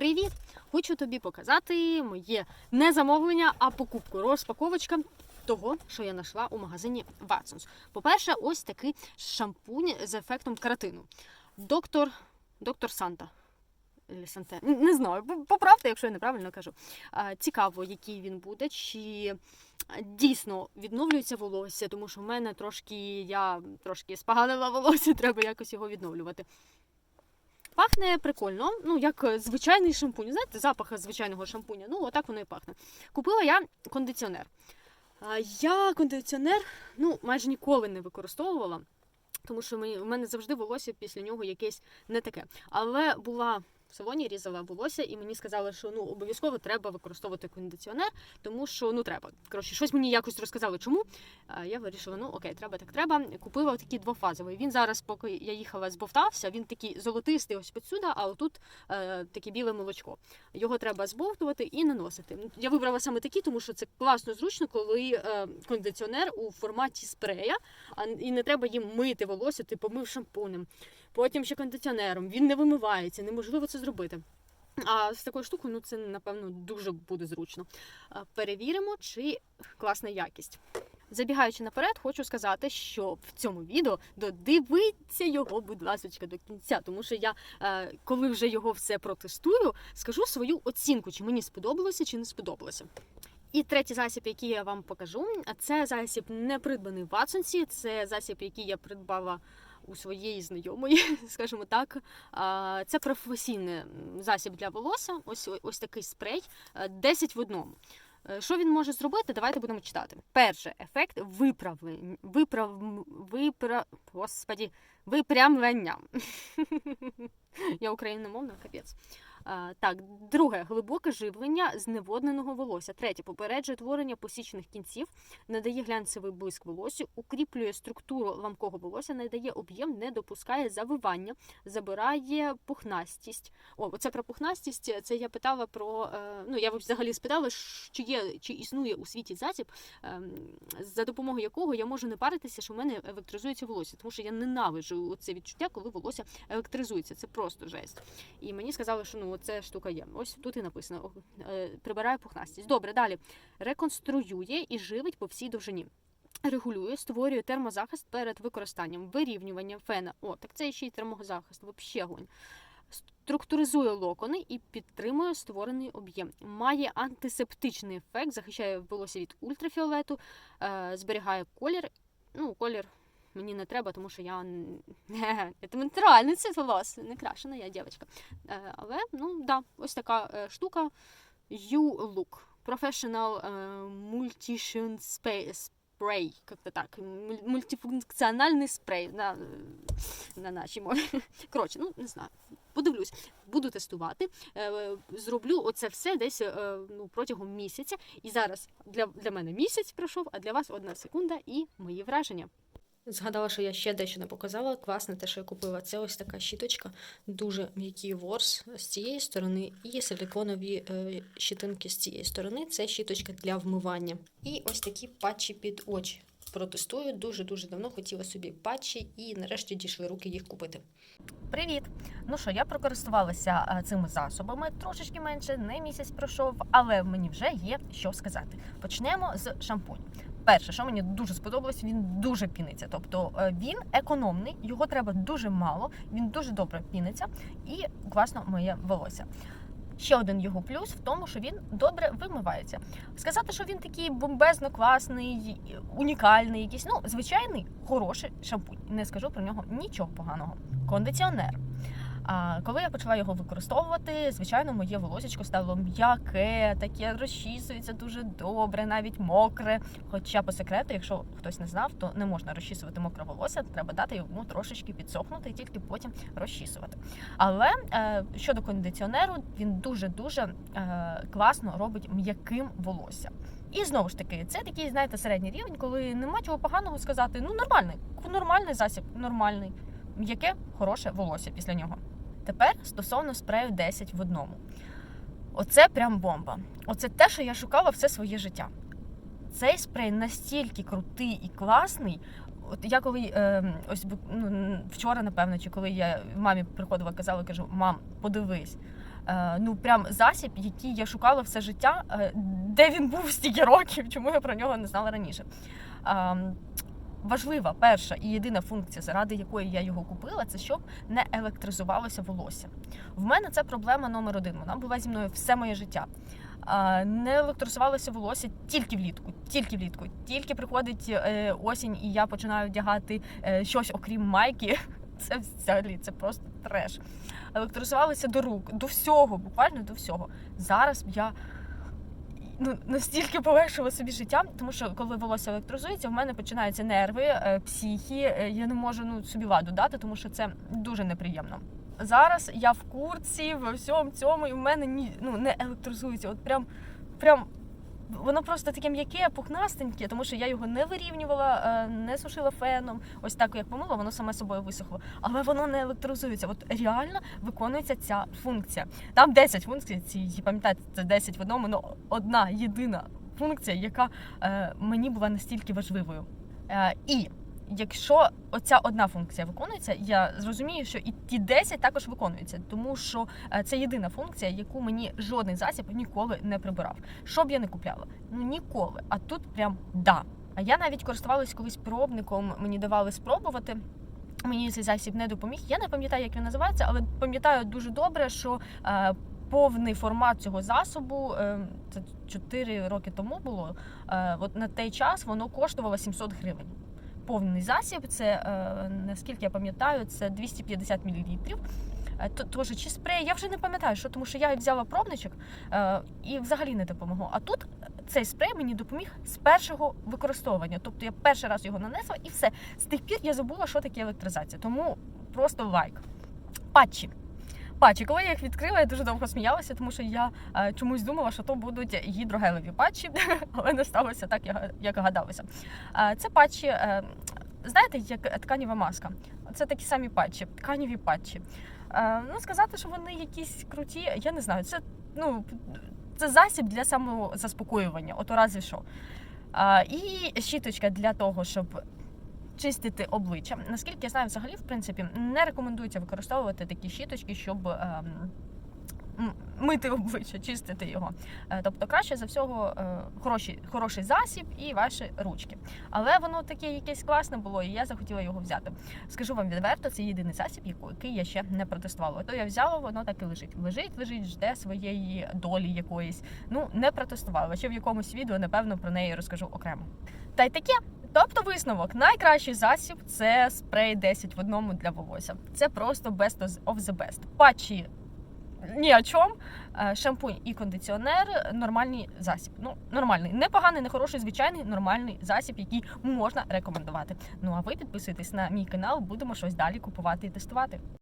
Привіт! Хочу тобі показати моє не замовлення, а покупку. Розпаковочка того, що я знайшла у магазині Watsons. По-перше, ось такий шампунь з ефектом каратину. Доктор, доктор Санта. Санте. Не знаю, поправте, якщо я неправильно кажу. Цікаво, який він буде, чи дійсно відновлюється волосся, тому що в мене трошки я трошки споганила волосся, треба якось його відновлювати. Пахне прикольно, ну як е, звичайний шампунь. Знаєте, запах звичайного шампуня. Ну, отак воно і пахне. Купила я кондиціонер. Я кондиціонер ну, майже ніколи не використовувала, тому що в мене завжди волосся після нього якесь не таке. Але була в салоні, різала волосся, і мені сказали, що ну обов'язково треба використовувати кондиціонер, тому що ну треба. Коротше, щось мені якось розказали, чому. Я вирішила, ну окей, треба так треба. Купила такий двофазовий. Він зараз, поки я їхала, збовтався. Він такий золотистий, ось підсюди, а отут е, таке біле молочко. Його треба збовтувати і наносити. Я вибрала саме такі, тому що це класно зручно, коли е, кондиціонер у форматі спрея, а і не треба їм мити волосся, ти помив шампунем. Потім ще кондиціонером. Він не вимивається, неможливо це зробити. А з такою штукою, ну це напевно дуже буде зручно. Перевіримо, чи класна якість. Забігаючи наперед, хочу сказати, що в цьому відео додивіться його, будь ласка, до кінця, тому що я, е, коли вже його все протестую, скажу свою оцінку, чи мені сподобалося, чи не сподобалося. І третій засіб, який я вам покажу, це засіб не придбаний в Ватсонсі, це засіб, який я придбала у своєї знайомої, скажімо так. Це професійний засіб для волосся. Ось ось такий спрей, е, 10 в одному. Е, Що він може зробити? Давайте будемо читати. Перше, ефект виправлення. Виправ... Випра... Господі, випрямлення. Я україномовна, капець. А, так, друге глибоке живлення зневодненого волосся. Третє попереджує творення посічених кінців, надає глянцевий блиск волосю, укріплює структуру ламкого волосся, надає об'єм, не допускає завивання, забирає пухнастість. О, оце про пухнастість. Це я питала про. е, Ну я взагалі спитала, чи є чи існує у світі засіб, ем, за допомогою якого я можу не паритися, що в мене електризується волосся, тому що я ненавиджу це відчуття, коли волосся електризується. Це просто жесть. І мені сказали, що ну це штука є. Ось тут і написано: е, прибирає пухнастість. Добре, далі реконструює і живить по всій довжині. Регулює, створює термозахист перед використанням, вирівнювання фена. О, так це ще й термозахист, взагалі огонь. Структуризує локони і підтримує створений об'єм. Має антисептичний ефект, захищає волосся від ультрафіолету, е, зберігає колір. Ну, колір мені не треба, тому що я н- це натуральний цвіт волос, не крашена я дівчинка. Е, але ну да, ось така е, штука. U-Look. Professional е, Multition Spray. Как-то так. Мультифункціональний спрей на, на нашій мові. Коротше, ну не знаю. Подивлюсь, буду тестувати. Зроблю оце все десь ну, протягом місяця. І зараз для, для мене місяць пройшов, а для вас одна секунда і мої враження. Згадала, що я ще дещо не показала. Класне те, що я купила. Це ось така щіточка, дуже м'який ворс з цієї сторони, і силиконові е, щітинки з цієї сторони. Це щіточка для вмивання. І ось такі патчі під очі. Протестую дуже-дуже давно хотіла собі патчі, і нарешті дійшли руки їх купити. Привіт! Ну що, я прокористувалася е, цими засобами трошечки менше, не місяць пройшов, але мені вже є що сказати. Почнемо з шампуню. Перше, що мені дуже сподобалось, він дуже піниться. Тобто е, він економний, його треба дуже мало, він дуже добре піниться і класно миє волосся. Ще один його плюс в тому, що він добре вимивається. Сказати, що він такий бомбезно класний, унікальний, якийсь, ну, звичайний, хороший шампунь. Не скажу про нього нічого поганого. Кондиціонер. А коли я почала його використовувати, звичайно, моє волосечко стало м'яке, таке розчісується дуже добре, навіть мокре. Хоча по секрету, якщо хтось не знав, то не можна розчісувати мокре волосся, треба дати йому трошечки підсохнути і тільки потім розчісувати. Але е, щодо кондиціонеру, він дуже дуже е, класно робить м'яким волосся. І знову ж таки, це такий, знаєте, середній рівень, коли нема чого поганого сказати. Ну, нормальний, нормальний засіб, нормальний, м'яке, хороше волосся після нього. Тепер стосовно спрею 10 в одному. Оце прям бомба. Оце те, що я шукала все своє життя. Цей спрей настільки крутий і класний. От я коли е, ось ну, вчора, напевно, чи коли я мамі приходила, казала, кажу: мам, подивись. е, ну прям засіб, який я шукала все життя. Е, де він був стільки років, чому я про нього не знала раніше. Ем, Важлива перша і єдина функція, заради якої я його купила, це щоб не електризувалося волосся. В мене це проблема номер один. Вона була зі мною все моє життя. Не електризувалося волосся тільки влітку, тільки влітку. Тільки приходить е, осінь, і я починаю вдягати е, щось окрім майки. Це взагалі це просто треш. Електризувалося до рук, до всього, буквально до всього. Зараз я ну, настільки полегшила собі життя, тому що коли волосся електризується, в мене починаються нерви, е, психі. е, Я не можу ну, собі ладу дати, тому що це дуже неприємно. Зараз я в курсі, во всьому цьому, і в мене ні, ну, не електризується. От прям, прям воно просто таке м'яке, пухнастеньке, тому що я його не вирівнювала, е, не сушила феном. Ось так як помила, воно саме собою висохло. Але воно не електризується. От реально виконується ця функція. Там 10 функцій, ці пам'ятаєте, це 10 в одному, але одна єдина функція, яка е, мені була настільки важливою. Е, і якщо оця одна функція виконується, я зрозумію, що і ті 10 також виконуються, тому що е, це єдина функція, яку мені жодний засіб ніколи не прибирав. Що б я не купляла? Ну ніколи. А тут прям да. А я навіть користувалась колись пробником, мені давали спробувати. Мені цей засіб не допоміг. Я не пам'ятаю, як він називається, але пам'ятаю дуже добре, що е, повний формат цього засобу е, це 4 роки тому було. Е, от на той час воно коштувало 700 гривень. Повний засіб, це е, наскільки я пам'ятаю, це 250 мл. То чи спрей, я вже не пам'ятаю, що тому що я взяла пробничок е, і взагалі не допомогло. А тут цей спрей мені допоміг з першого використовування. Тобто я перший раз його нанесла і все. З тих пір я забула, що таке електризація. Тому просто лайк. Патчі. Патчі, коли я їх відкрила, я дуже довго сміялася, тому що я е, чомусь думала, що то будуть гідрогелеві патчі, але не сталося так, як, гадалося. Е, це патчі, е, знаєте, як тканіва маска. Це такі самі патчі, тканіві патчі. Ну, сказати, що вони якісь круті, я не знаю. Це ну це засіб для самозаспокоювання, ото разві що. А, і щіточка для того, щоб чистити обличчя. Наскільки я знаю, взагалі, в принципі, не рекомендується використовувати такі щіточки, щоб. ем, Мити обличчя, чистити його. Е, Тобто краще за всього е, хороший, хороший засіб і ваші ручки. Але воно таке якесь класне було, і я захотіла його взяти. Скажу вам відверто, це єдиний засіб, який я ще не протестувала. То я взяла, воно так і лежить. Лежить, лежить, жде своєї долі якоїсь. Ну не протестувала. Ще в якомусь відео, напевно, про неї розкажу окремо. Та й таке. Тобто висновок, найкращий засіб це спрей 10 в одному для волосся. Це просто best of the best. Патчі ні о чому. Е, Шампунь і кондиціонер нормальний засіб. Ну, нормальний, не поганий, не хороший, звичайний нормальний засіб, який можна рекомендувати. Ну а ви підписуйтесь на мій канал, будемо щось далі купувати і тестувати.